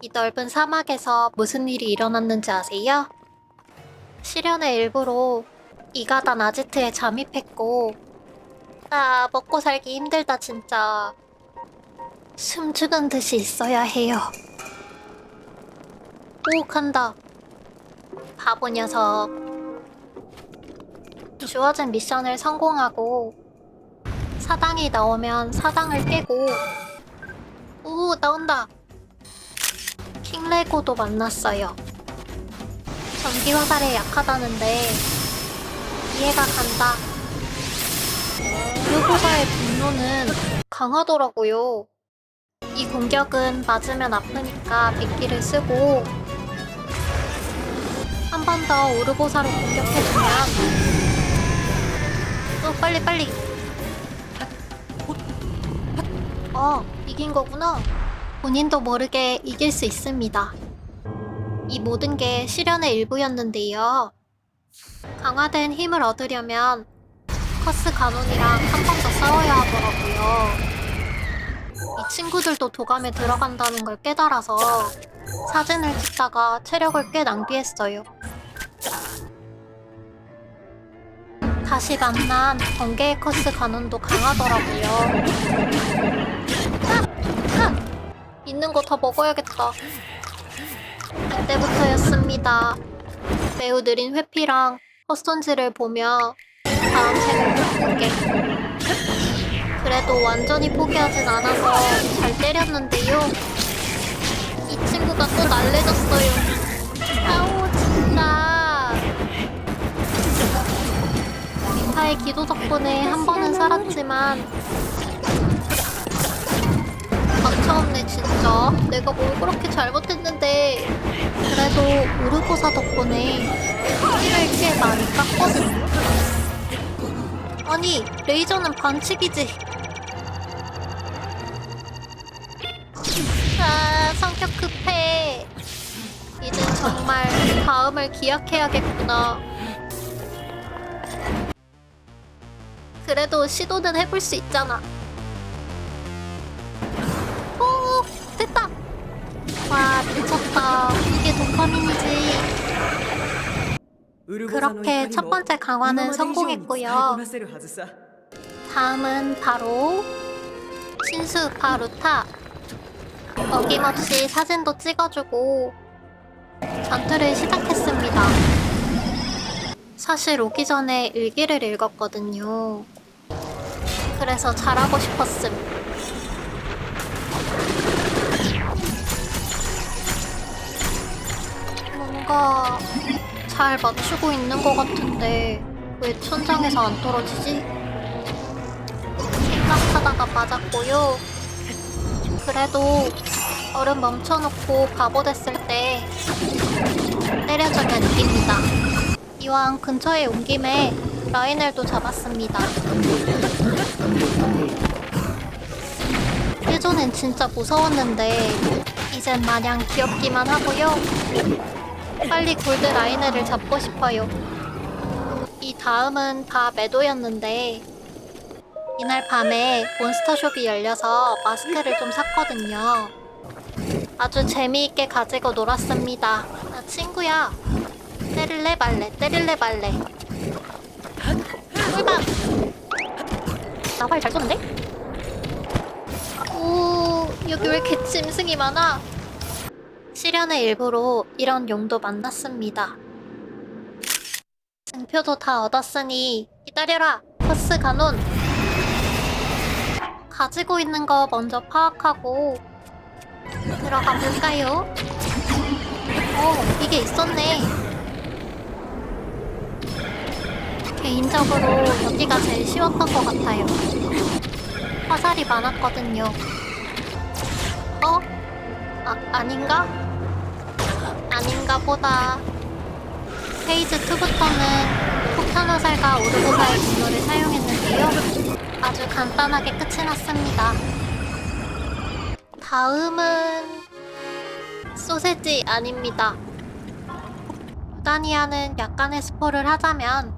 이 넓은 사막에서 무슨 일이 일어났는지 아세요? 시련의 일부로 이가단 아지트에 잠입했고 아 먹고 살기 힘들다 진짜. 숨 죽은 듯이 있어야 해요. 호흡한다. 바보 녀석. 주어진 미션을 성공하고 사당이 나오면 사당을 깨고 오 나온다 킹레고도 만났어요. 전기 화살에 약하다는데 이해가 간다. 유보사의 분노는 강하더라고요. 이 공격은 맞으면 아프니까 빗기를 쓰고 한 번 더 오르보사로 공격해주면 또 빨리 빨리. 어 이긴 거구나 본인도 모르게 이길 수 있습니다 이 모든 게 시련의 일부였는데요 강화된 힘을 얻으려면 커스 가논이랑 한 번 더 싸워야 하더라고요 이 친구들도 도감에 들어간다는 걸 깨달아서 사진을 찍다가 체력을 꽤 낭비했어요. 다시 만난 번개의 커스 가눈도 강하더라고요. 있는 거더 먹어야겠다. 이때부터였습니다. 매우 느린 회피랑 헛손질을 보며 다음 생을 꿈꾸게. 그래도 완전히 포기하진 않아서 잘 때렸는데요. 이 친구가 또 날래졌어요. 아우 진짜. 미타의 기도 덕분에 한 번은 살았지만 가차없네 진짜. 내가 뭘 그렇게 잘못했는데 그래도 우르보사 덕분에 피를 꽤 많이 깎거든. 아니 레이저는 반칙이지. 아, 성격 급해. 이젠 정말 다음을 기약해야겠구나. 그래도 시도는 해볼 수 있잖아. 와, 미쳤다. 이게 도파민이지. 그렇게 첫 번째 강화는 성공했고요. 다음은 바로 신수 바루타. 어김없이 사진도 찍어주고 전투를 시작했습니다. 사실 오기 전에 일기를 읽었거든요. 그래서 잘하고 싶었음. 잘 맞추고 있는 것 같은데 왜 천장에서 안 떨어지지? 생각하다가 맞았고요. 그래도 얼음 멈춰놓고 바보 됐을 때 때려주면 이깁니다. 이왕 근처에 온 김에 라인을도 잡았습니다. 예전엔 진짜 무서웠는데 이젠 마냥 귀엽기만 하고요. 빨리 골드 라이너를 잡고 싶어요. 이 다음은 다 매도였는데 이날 밤에 몬스터숍이 열려서 마스크를 좀 샀거든요. 아주 재미있게 가지고 놀았습니다. 아, 친구야. 때릴래 말래, 때릴래 말래. 꿀밤! 나활 잘 쏘는데? 오, 여기 왜 이렇게 짐승이 많아? 시련의 일부로 이런 용도 만났습니다. 증표도 다 얻었으니 기다려라! 퍼스 가논! 가지고 있는 거 먼저 파악하고 들어가 볼까요? 어, 이게 있었네. 개인적으로 여기가 제일 쉬웠던 것 같아요. 화살이 많았거든요. 어? 아, 아닌가? 아닌가 보다. 페이즈 2부터는 폭탄 화살과 오르고사의 분노를 사용했는데요. 아주 간단하게 끝이 났습니다. 다음은 소세지 아닙니다. 다니아는 약간의 스포를 하자면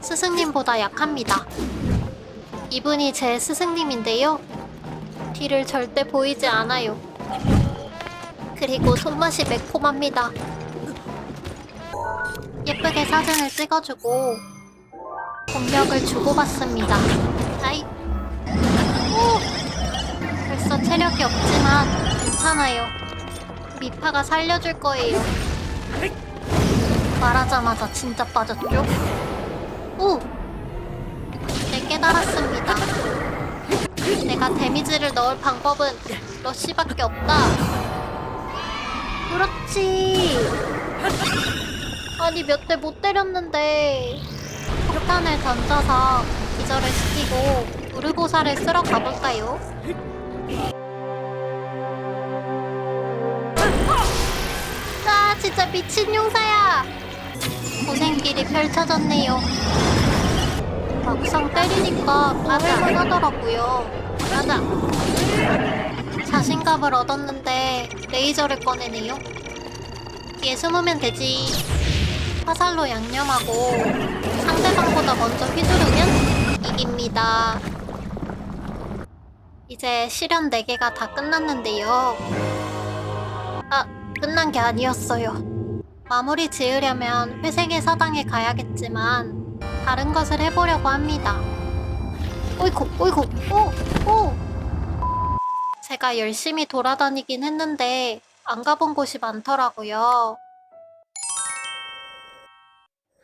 스승님보다 약합니다. 이분이 제 스승님인데요. 뒤를 절대 보이지 않아요. 그리고 손맛이 매콤합니다. 예쁘게 사진을 찍어주고 공력을 주고받습니다. 아이, 오! 벌써 체력이 없지만 괜찮아요. 미파가 살려줄 거예요. 말하자마자 진짜 빠졌죠? 오! 네 깨달았습니다. 내가 데미지를 넣을 방법은 러쉬밖에 없다. 그렇지. 아니 몇 대 못 때렸는데. 폭탄을 던져서 기절을 시키고 우르고사를 쓸어 가볼까요? 아 진짜 미친 용사야. 고생길이 펼쳐졌네요. 막상 때리니까 빠질만 하더라고요. 맞아 자신감을 얻었는데 레이저를 꺼내네요 뒤에 숨으면 되지 화살로 양념하고 상대방보다 먼저 휘두르면 이깁니다 이제 시련 4개가 다 끝났는데요 아 끝난 게 아니었어요. 마무리 지으려면 회색의 사당에 가야겠지만 다른 것을 해보려고 합니다. 오이고, 오이고, 오, 오. 제가 열심히 돌아다니긴 했는데 안 가본 곳이 많더라고요.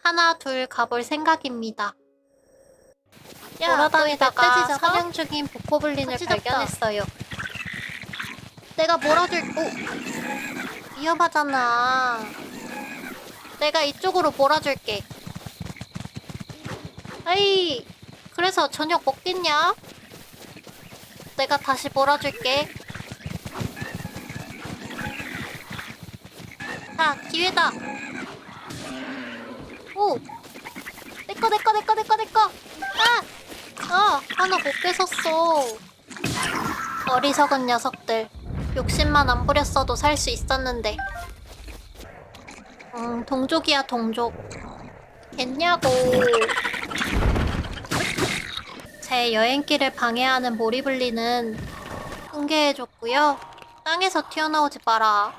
하나, 둘 가볼 생각입니다. 돌아다니다가 사냥 중인 보코블린을 발견했어요. 내가 몰아줄, 오. 위험하잖아. 내가 이쪽으로 몰아줄게. 아이, 그래서 저녁 먹겠냐? 내가 다시 몰아줄게. 자, 기회다. 오! 내꺼, 내꺼, 내꺼, 내꺼, 내꺼! 아! 아, 하나 못 뺏었어. 어리석은 녀석들. 욕심만 안 부렸어도 살 수 있었는데. 음, 동족이야, 동족. 겠냐고. 제 여행길을 방해하는 모리블리는 훈계해줬고요. 땅에서 튀어나오지 마라.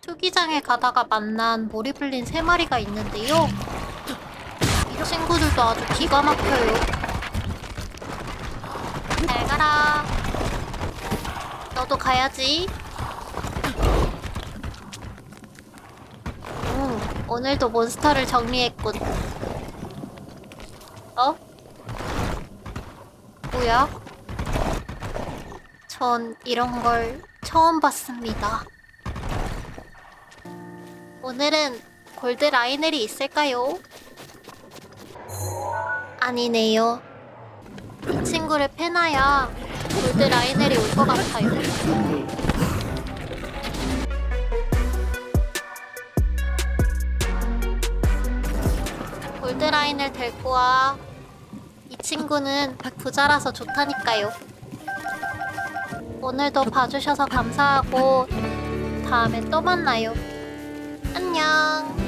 투기장에 가다가 만난 모리블린 세 마리가 있는데요. 이 친구들도 아주 기가 막혀요. 잘 가라. 너도 가야지. 음, 오늘도 몬스터를 정리했군. 어? 뭐야? 전 이런 걸 처음 봤습니다. 오늘은 골드 라이넬이 있을까요? 아니네요. 이 친구를 패놔야 골드 라이넬이 올 것 같아요. 골드 라인을 데리고 와. 이 친구는 부자라서 좋다니까요. 오늘도 봐주셔서 감사하고 다음에 또 만나요. 안녕.